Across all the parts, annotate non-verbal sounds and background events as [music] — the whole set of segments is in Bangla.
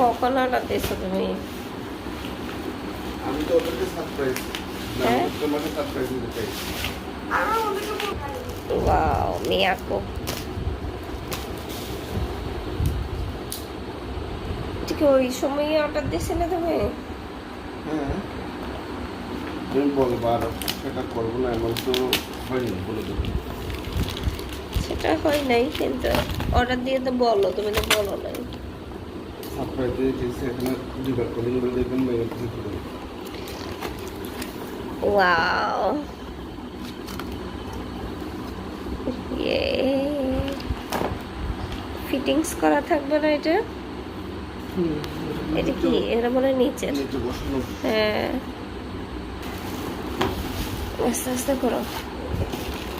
কখন অর্ডার দিয়েছ তুমি। আমি তো ওদেরকে সারপ্রাইজ হ্যাঁ? তোমাকে সারপ্রাইজ দিতে চাই। ওয়াও মিয়াকো ঠিক ওই সময় অর্ডার দিয়েছিলে তুমি? হ্যাঁ। বলব আর সেটা করব না এমন তো হয়নি বলে দেবো। সেটা হয় নাই কিন্তু অর্ডার দিয়ে তো বলো তুমি তো বলো নাই। এখানে দেখবেন কিছু করবেন ওয়াও। ইয়ে। ফিটিংস করা থাকবে না এটা? এটা কি? এটা মনে হয় নিচে হ্যাঁ। আস্তে আস্তে করো।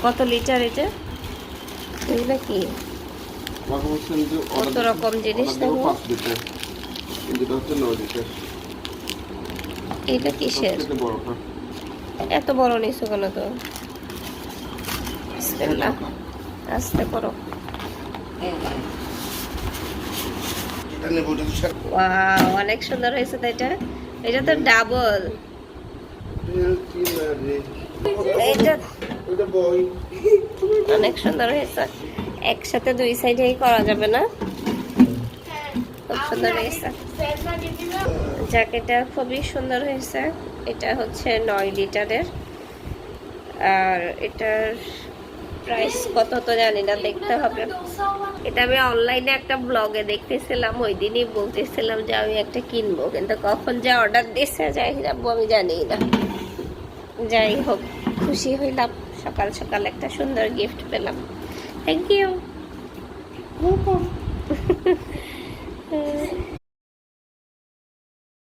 কত লিটার এটা? এগুলো কি? যে কত রকম জিনিস এটা কিসের? এত বড় নিছো কেন তো বিসমিল্লাহ। আস্তে করো। এটা নেব এটা তো সার- ওয়াও অনেক সুন্দর হয়েছে তো এটা। এটা তো ডাবল। অনেক সুন্দর হয়েছে। একসাথে দুই সাইডেই করা যাবে না? খুব সুন্দর হয়েছে। জ্যাকেটটা খুবই সুন্দর হয়েছে। এটা হচ্ছে নয় লিটারের। আর এটার প্রাইস কত তো জানি না, দেখতে হবে। এটা আমি অনলাইনে একটা ব্লগে দেখতেছিলাম, ওই দিনই বলতেছিলাম যে আমি একটা কিনবো, কিন্তু কখন যে অর্ডার দিচ্ছে যাই যাব আমি জানি না। যাই হোক, খুশি হইলাম। সকাল সকাল একটা সুন্দর গিফট পেলাম। Thank you. Welcome. [laughs]